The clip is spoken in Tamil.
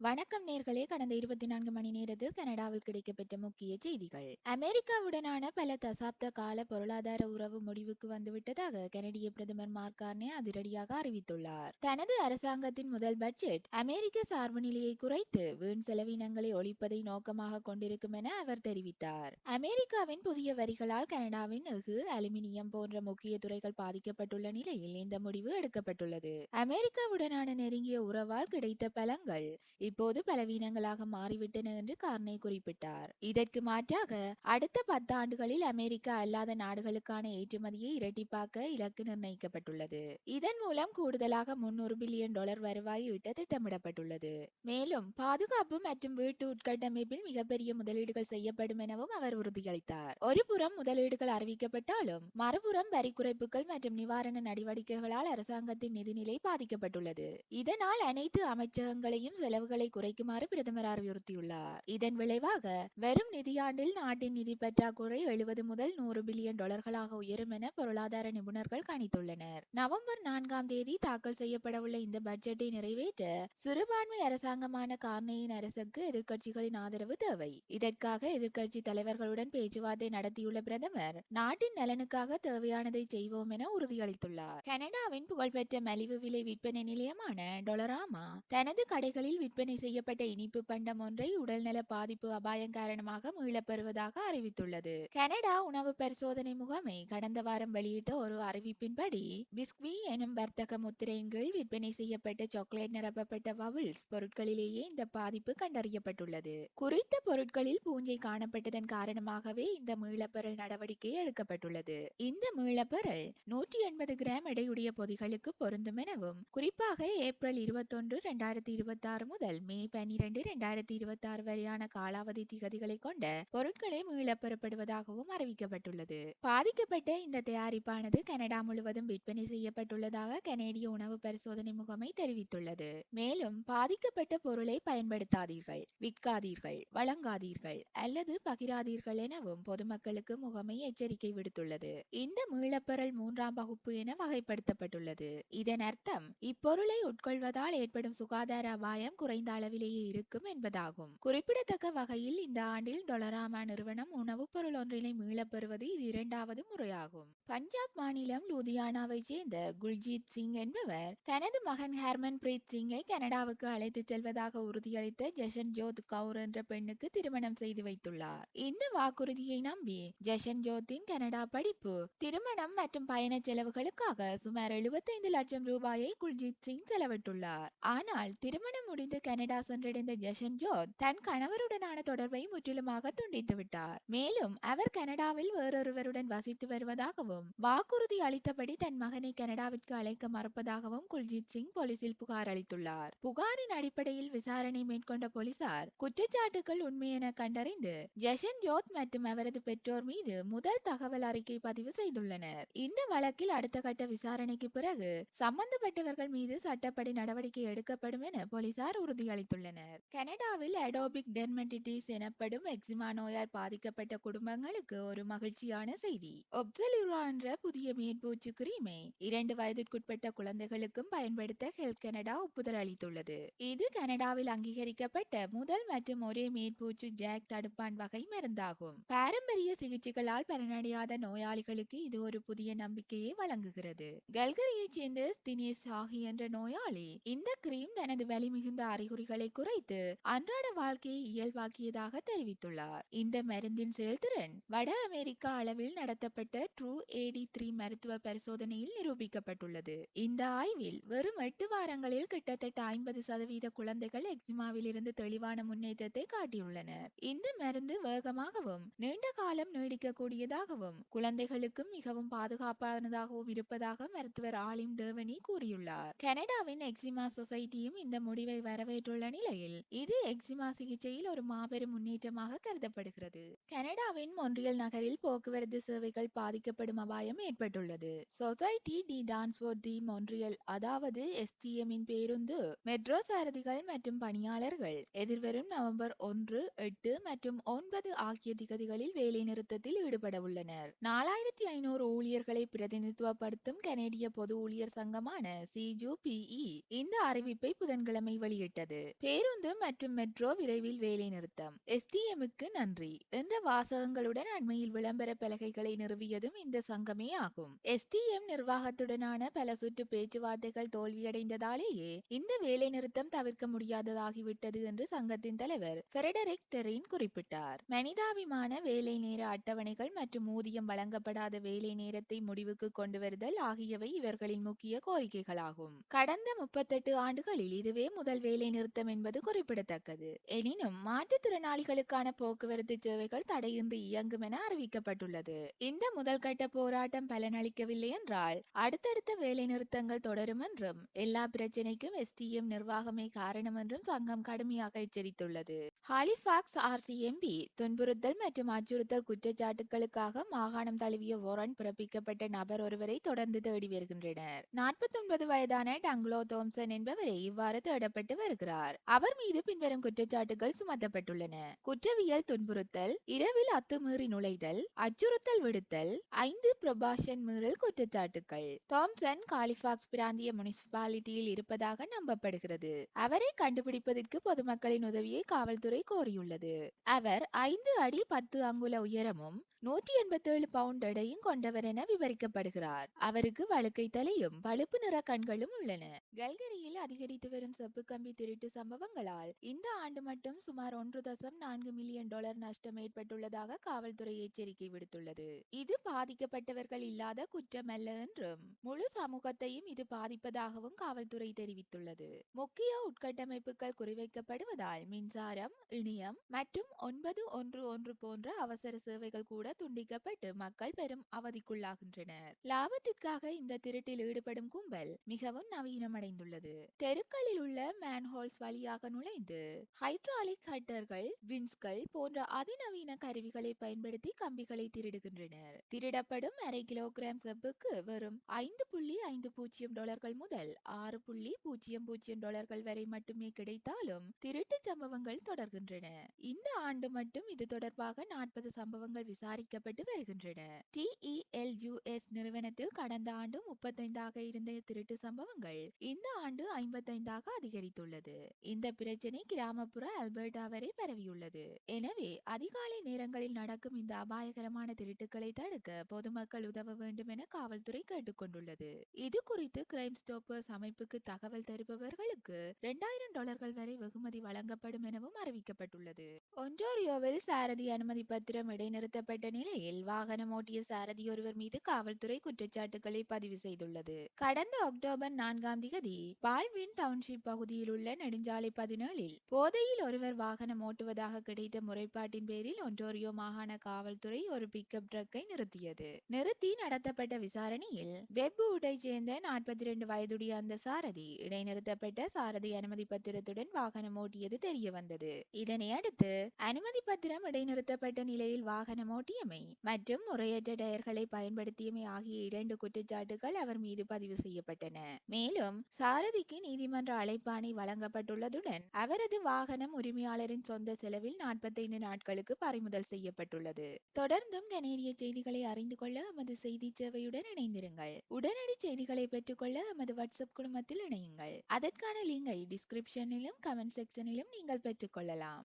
வணக்கம் நேர்களே. கடந்த இருபத்தி நான்கு மணி நேரத்தில் கனடாவில் கிடைக்கப்பெற்ற முக்கிய செய்திகள். அமெரிக்காவுடனான பல தசாப்த கால பொருளாதார உறவு முடிவுக்கு வந்துவிட்டதாக கனடிய பிரதமர் மார்கார்னே அதிரடியாக அறிவித்துள்ளார். தனது அரசாங்கத்தின் முதல் பட்ஜெட் அமெரிக்க சார்பு நிலையை குறைத்து வீண் செலவினங்களை ஒழிப்பதை நோக்கமாக கொண்டிருக்கும் என அவர் தெரிவித்தார். அமெரிக்காவின் புதிய வரிகளால் கனடாவின் எஃகு அலுமினியம் போன்ற முக்கிய துறைகள் பாதிக்கப்பட்டுள்ள நிலையில் இந்த முடிவு எடுக்கப்பட்டுள்ளது. அமெரிக்காவுடனான நெருங்கிய உறவால் கிடைத்த பலங்கள் இப்போது பலவீனங்களாக மாறிவிட்டன என்று கார்னே குறிப்பிட்டார். இதற்கு மாற்றாக அடுத்த பத்து ஆண்டுகளில் அமெரிக்கா அல்லாத நாடுகளுக்கான ஏற்றுமதியை இரட்டிப்பாக்க இலக்கு நிர்ணயிக்கப்பட்டுள்ளது. இதன் மூலம் கூடுதலாக முன்னூறு பில்லியன் டாலர் வருவாய் ஈட்ட திட்டமிடப்பட்டுள்ளது. மேலும் பாதுகாப்பு மற்றும் வீட்டு உட்கட்டமைப்பில் மிகப்பெரிய முதலீடுகள் செய்யப்படும் எனவும் அவர் உறுதியளித்தார். ஒருபுறம் முதலீடுகள் அறிவிக்கப்பட்டாலும் மறுபுறம் வரி குறைப்புகள் மற்றும் நிவாரண நடவடிக்கைகளால் அரசாங்கத்தின் நிதிநிலை பாதிக்கப்பட்டுள்ளது. இதனால் அனைத்து அமைச்சகங்களையும் செலவுகள் செலவுகளை குறைக்குமாறு பிரதமர் அறிவுறுத்தியுள்ளார். இதன் விளைவாக வரும் நிதியாண்டில் நாட்டின் நிதி பற்றாக்குறை எழுபது முதல் நூறு பில்லியன் டாலர்களாக உயரும் என பொருளாதார நிபுணர்கள் கணித்துள்ளனர். நவம்பர் நான்காம் தேதி தாக்கல் செய்யப்படவுள்ள இந்த பட்ஜெட்டை நிறைவேற்ற சிறுபான்மை அரசாங்கமான கார்னேயின் அரசுக்கு எதிர்க்கட்சிகளின் ஆதரவு தேவை. இதற்காக எதிர்க்கட்சி தலைவர்களுடன் பேச்சுவார்த்தை நடத்தியுள்ள பிரதமர் நாட்டின் நலனுக்காக தேவையானதை செய்வோம் என உறுதியளித்துள்ளார். கனடாவின் புகழ்பெற்ற மலிவு விலை விற்பனை நிலையமான டொலராமா தனது கடைகளில் விற்பனை செய்யப்பட்ட இனிப்பு பண்டம் ஒன்றை உடல்நல பாதிப்பு அபாயம் காரணமாக மீளப்பெறுவதாக அறிவித்துள்ளது. கனடா உணவு பரிசோதனை முகமை கடந்த வாரம் வெளியிட்ட ஒரு அறிவிப்பின்படி பிஸ்குவி எனும் வர்த்தக முத்திரையின் கீழ் விற்பனை செய்யப்பட்ட சாக்லேட் நிரப்பப்பட்ட வவுல்ஸ் பொருட்களிலேயே இந்த பாதிப்பு கண்டறியப்பட்டுள்ளது. குறித்த பொருட்களில் பூஞ்சை காணப்பட்டதன் காரணமாகவே இந்த மீளப்பெறல் நடவடிக்கை எடுக்கப்பட்டுள்ளது. இந்த மீளப்பெறல் நூற்றி எண்பது கிராம் எடையுடைய பொதிகளுக்கு பொருந்தும் எனவும் குறிப்பாக ஏப்ரல் இருபத்தொன்று இரண்டாயிரத்தி இருபத்தி ஆறு முதல் மே பனிரெண்டு இரண்டாயிரத்தி இருபத்தி ஆறு வரையான காலாவதி திகதிகளை கொண்ட பொருட்களை மீளப்பெறப்படுவதாகவும் அறிவிக்கப்பட்டுள்ளது. பாதிக்கப்பட்ட இந்த தயாரிப்பானது கனடா முழுவதும் விற்பனை செய்யப்பட்டுள்ளதாக கனேடிய உணவு பரிசோதனை முகமை தெரிவித்துள்ளது. மேலும் பாதிக்கப்பட்ட பொருளை பயன்படுத்தாதீர்கள் விற்காதீர்கள் வழங்காதீர்கள் அல்லது பகிராதீர்கள் எனவும் பொதுமக்களுக்கு முகமை எச்சரிக்கை விடுத்துள்ளது. இந்த மீளப்பெறல் மூன்றாம் வகுப்பு என வகைப்படுத்தப்பட்டுள்ளது. இதன் அர்த்தம் இப்பொருளை உட்கொள்வதால் ஏற்படும் சுகாதார அபாயம் குறைந்த அளவிலேயே இருக்கும் என்பதாகும். குறிப்பிடத்தக்க வகையில் இந்த ஆண்டில் டொலராமா நிறுவனம் உணவுப் பொருள் ஒன்றினை மீளப்பெறுவது இது இரண்டாவது முறையாகும். பஞ்சாப் மாநிலம் லூதியானாவைச் சேர்ந்த குல்ஜீத் சிங் என்பவர் தனது மகன் ஹர்மன் பிரீத் சிங்கை கனடாவுக்கு அழைத்துச் செல்வதாக உறுதியளித்த ஜஷன் ஜோத் கவுர் என்ற பெண்ணுக்கு திருமணம் செய்து வைத்துள்ளார். இந்த வாக்குறுதியை நம்பி ஜஷன் ஜோத்தின் கனடா படிப்பு திருமணம் மற்றும் பயண செலவுகளுக்காக சுமார் எழுபத்தைந்து லட்சம் ரூபாயை குல்ஜீத் சிங் செலவிட்டுள்ளார். ஆனால் திருமணம் முடிந்து கனடா சென்றடைந்த ஜஷன் ஜோத் தன் கணவருடனான தொடர்பை முற்றிலுமாக துண்டித்து விட்டார். மேலும் அவர் கனடாவில் வேறொருவருடன் வசித்து வருவதாகவும் வாக்குறுதி அளித்தபடி தன் மகனை கனடாவிற்கு அழைக்க மறுப்பதாகவும் குல்ஜித் சிங் போலீசில் புகார் அளித்துள்ளார். புகாரின் அடிப்படையில் விசாரணை மேற்கொண்ட போலீசார் குற்றச்சாட்டுகள் உண்மை என கண்டறிந்து ஜஷன் ஜோத் மற்றும் அவரது பெற்றோர் மீது முதல் தகவல் அறிக்கை பதிவு செய்துள்ளனர். இந்த வழக்கில் அடுத்த கட்ட விசாரணைக்கு பிறகு சம்பந்தப்பட்டவர்கள் மீது சட்டப்படி நடவடிக்கை எடுக்கப்படும் என போலீசார் உறுதி உறுதியளித்துள்ளனர் கனடாவில் அடோபிக் டெர்மட்டிட்டிஸ் எனப்படும் எக்ஸிமா நோயால் பாதிக்கப்பட்ட குடும்பங்களுக்கு ஒரு மகிழ்ச்சியான செய்தி. ஒப்சலிரா என்ற புதிய மேற்பூச்சு கிரீமை இரண்டு வயதிற்குட்பட்ட குழந்தைகளுக்கும் பயன்படுத்த ஹெல்த் கனடா ஒப்புதல் அளித்துள்ளது. இது கனடாவில் அங்கீகரிக்கப்பட்ட முதல் மற்றும் ஒரே மேற்பூச்சு ஜாக் தடுப்பான் வகை மருந்தாகும். பாரம்பரிய சிகிச்சைகளால் பலனடையாத நோயாளிகளுக்கு இது ஒரு புதிய நம்பிக்கையை வழங்குகிறது. கல்கரியைச் சேர்ந்த தினேஷ் சாஹி என்ற நோயாளி இந்த கிரீம் தனது வலி மிகுந்த அறி அறிகுறிகளை குறைத்து அன்றாட வாழ்க்கையை இயல்பாக்கியதாக தெரிவித்துள்ளார். இந்த மருந்தின் செயல்திறன் வட அமெரிக்கா அளவில் நடத்தப்பட்ட ட்ரூ ஏடி த்ரீ மருத்துவ பரிசோதனையில் நிரூபிக்கப்பட்டுள்ளது. இந்த ஆய்வில் வெறும் எட்டு வாரங்களில் கிட்டத்தட்ட ஐம்பது சதவீத குழந்தைகள் எக்ஸிமாவில் இருந்து தெளிவான முன்னேற்றத்தை காட்டியுள்ளனர். இந்த மருந்து வேகமாகவும் நீண்ட காலம் நீடிக்கக்கூடியதாகவும் குழந்தைகளுக்கும் மிகவும் பாதுகாப்பானதாகவும் இருப்பதாக மருத்துவர் ஆலிம் தேவனி கூறியுள்ளார். கனடாவின் எக்ஸிமா சொசைட்டியும் இந்த முடிவை வரவேற்றுள்ள நிலையில் இது எக்ஸிமா சிகிச்சையில் ஒரு மாபெரும் முன்னேற்றமாக கருதப்படுகிறது. கனடாவின் மொன்றியல் நகரில் போக்குவரத்து சேவைகள் பாதிக்கப்படும் அபாயம் ஏற்பட்டுள்ளது. Society de transport de Montreal அதாவது எஸ்டிஎம்மின் பேருந்து மெட்ரோ சாரதிகள் மற்றும் பணியாளர்கள் எதிர்வரும் நவம்பர் ஒன்று எட்டு மற்றும் ஒன்பது ஆகிய திகதிகளில் வேலை நிறுத்தத்தில் ஈடுபட உள்ளனர். நாலாயிரத்தி ஐநூறு ஊழியர்களை பிரதிநிதித்துவப்படுத்தும் கனேடிய பொது ஊழியர் சங்கமான சிஜூபிஇ இந்த அறிவிப்பை புதன்கிழமை வெளியிட்டது. அறிவிக்கப்பட்டுள்ளது பேருந்து மற்றும் மெட்ரோ விரைவில் வேலை நிறுத்தம். எஸ்டிஎம்முக்கு நன்றி. என்ற வாசகங்களுடன் அண்மையில் விளம்பர பலகைகளை நிறுவியதும் இந்த சங்கமே ஆகும். எஸ்டிஎம் நிர்வாகத்துடனான பல சுற்று பேச்சுவார்த்தைகள் தோல்வியடைந்ததாலேயே இந்த வேலை நிறுத்தம் தவிர்க்க முடியாததாகிவிட்டது என்று சங்கத்தின் தலைவர் பெரடரிக் தெரின் குறிப்பிட்டார். மனிதாபிமான வேலை நேர அட்டவணைகள் மற்றும் ஊதியம் வழங்கப்படாத வேலை நேரத்தை முடிவுக்கு கொண்டு வருதல் ஆகியவை இவர்களின் முக்கிய கோரிக்கைகளாகும். கடந்த முப்பத்தெட்டு ஆண்டுகளில் இதுவே முதல் வேலை நிறுத்தம் என்பது குறிப்பிடத்தக்கது. எனினும் மாற்றுத்திறனாளிகளுக்கான போக்குவரத்து சேவைகள் தடையின்றி இயங்கும் என அறிவிக்கப்பட்டுள்ளது. இந்த முதல் கட்ட போராட்டம் பலனளிக்கவில்லை என்றால் அடுத்தடுத்த வேலை நிறுத்தங்கள் தொடரும் என்றும் எல்லா பிரச்சினைக்கும் எஸ்டிஎம் நிர்வாகமே காரணம் என்றும் சங்கம் கடுமையாக எச்சரித்துள்ளது. ஹாலிஃபாக்ஸ் ஆர்சிஎம்பி துன்புறுத்தல் மற்றும் அச்சுறுத்தல் குற்றச்சாட்டுகளுக்காக மாகாணம் தழுவிய வாரண்ட் பிறப்பிக்கப்பட்ட நபர் ஒருவரை தொடர்ந்து தேடி வருகின்றனர். நாற்பத்தி ஒன்பது வயதான டங்லோ தோம்சன் என்பவரை இவ்வாறு தேடப்பட்டு வருகிறார். இருக்கிறார் அவர் மீது பின்வரும் குற்றச்சாட்டுகள் சுமத்தப்பட்டுள்ளன. குற்றவியல் துன்புறுத்தல் இரவில் அத்துமீறி நுழைதல் அச்சுறுத்தல் விடுத்தல் ஐந்து பிரபாஷன் மீறல் குற்றச்சாட்டுகள் தாம்சன் காலிஃபாக்ஸ் பிராந்திய முனிசிபாலிட்டியில் இருப்பதாக நம்பப்படுகிறது. அவரை கண்டுபிடிப்பதற்கு பொதுமக்களின் உதவியை காவல்துறை கோரியுள்ளது. அவர் ஐந்து அடி பத்து அங்குல உயரமும் நூற்றி எண்பத்தேழு பவுண்ட் எடையும் கொண்டவர் என விவரிக்கப்படுகிறார். அவருக்கு வழுக்கை தலையும் பழுப்பு நிற கண்களும் உள்ளன. கல்கரியில் அதிகரித்து வரும் செப்பு கம்பி திருட்டு சம்பவங்களால். இந்த ஆண்டு மட்டும் சுமார் ஒன்று தசம் நான்கு மில்லியன் டாலர் நஷ்டம் ஏற்பட்டுள்ளதாக காவல்துறை எச்சரிக்கை விடுத்துள்ளது. இது பாதிக்கப்பட்டவர்கள் இல்லாத குற்றமல்ல என்றும் முழு சமூகத்தையும் இது பாதிப்பதாகவும் காவல்துறை தெரிவித்துள்ளது. முக்கிய உட்கட்டமைப்புகள் குறிவைக்கப்படுவதால் மின்சாரம் இணையம் மற்றும் ஒன்பது ஒன்று ஒன்று போன்ற அவசர சேவைகள் கூட துண்டிக்கப்பட்டு மக்கள் பெரும் அவதிக்குள்ளாகின்றனர். லாபத்திற்காக இந்த திருட்டில் ஈடுபடும் கும்பல் மிகவும் நவீனமடைந்துள்ளது. தெருக்களில் உள்ள ஹோல்ஸ் வழியாக நுழைந்து ஹைட்ராலிக் ஹட்டர்கள் வின்ஸ்கள் போன்ற அதிநவீன கருவிகளை பயன்படுத்தி கம்பிகளை திருடுகின்றனர். திருடப்படும் அரை கிலோகிராம் செப்புக்கு வெறும் ஐந்து புள்ளி ஐந்து பூஜ்ஜியம் டாலர்கள் முதல் ஆறு புள்ளி பூஜ்ஜியம் பூஜ்ஜியம் டாலர்கள் வரை மட்டுமே கிடைத்தாலும் திருட்டு சம்பவங்கள் தொடர்கின்றன. இந்த ஆண்டு மட்டும் இது தொடர்பாக நாற்பது சம்பவங்கள் விசாரிக்கப்பட்டு வருகின்றன. டிஇஎல்யூஎஸ் நிறுவனத்தில் கடந்த ஆண்டு முப்பத்தைந்தாக இருந்த திருட்டு சம்பவங்கள் இந்த ஆண்டு ஐம்பத்தைந்தாக அதிகரித்துள்ளது. உள்ளது இந்த பிரச்சனை கிராமப்புற அல்பர்டா வரை பரவியுள்ளது. எனவே அதிகாலை நேரங்களில் நடக்கும் இந்த அபாயகரமான திருட்டுகளை தடுக்க பொதுமக்கள் உதவ வேண்டும் என காவல்துறை கேட்டுக்கொண்டுள்ளது. இது குறித்து கிரைம் ஸ்டோப்பர்ஸ் அமைப்புக்கு தகவல் தருபவர்களுக்கு இரண்டாயிரம் டாலர்கள் வரை வெகுமதி வழங்கப்படும் எனவும் அறிவிக்கப்பட்டுள்ளது. ஒன்டாரியோவில் சாரதி அனுமதி பத்திரம் இடைநிறுத்தப்பட்ட நிலையில் வாகனம் ஓட்டிய சாரதி ஒருவர் மீது காவல்துறை குற்றச்சாட்டுகளை பதிவு செய்துள்ளது. கடந்த அக்டோபர் நான்காம் திகதி பால்வின் டவுன்ஷிப் பகுதியில் உள்ள நெடுஞ்சாலை பதினேழில் போதையில் ஒருவர் வாகனம் ஓட்டுவதாக கிடைத்த முறைப்பாட்டின் பேரில் ஒன்டோரியோ மாகாண காவல்துறை ஒரு பிக்கப் ட்ரக்கை நிறுத்தியது. நிறுத்தி நடத்தப்பட்ட விசாரணையில் வெப்வுட்டை சேர்ந்த நாற்பத்தி இரண்டு வயதுடைய அந்த சாரதி இடைநிறுத்தப்பட்ட சாரதி அனுமதி பத்திரத்துடன் வாகனம் ஓட்டியது தெரிய வந்தது இதனை அடுத்து அனுமதி பத்திரம் இடைநிறுத்தப்பட்ட நிலையில் வாகனம் ஓட்டியமை மற்றும் முறையற்ற டயர்களை பயன்படுத்தியமை ஆகிய இரண்டு குற்றச்சாட்டுகள் அவர் மீது பதிவு செய்யப்பட்டன. மேலும் சாரதிக்கு நீதிமன்ற அழைப்பாணை வழங்க வழங்கப்பட்டுள்ளதுடன் அவரது வாகனம் உரிமையாளரின் சொந்த செலவில் நாற்பத்தைந்து நாட்களுக்கு பறிமுதல் செய்யப்பட்டுள்ளது. தொடர்ந்தும் கனேடிய செய்திகளை அறிந்து கொள்ள எமது செய்தி சேவையுடன் இணைந்திருங்கள். உடனடி செய்திகளை பெற்றுக்கொள்ள எமது வாட்ஸ்அப் குழுமத்தில் இணையுங்கள். அதற்கான லிங்கை டிஸ்கிரிப்ஷனிலும் கமெண்ட் செக்ஷனிலும் நீங்கள் பெற்றுக்கொள்ளலாம்.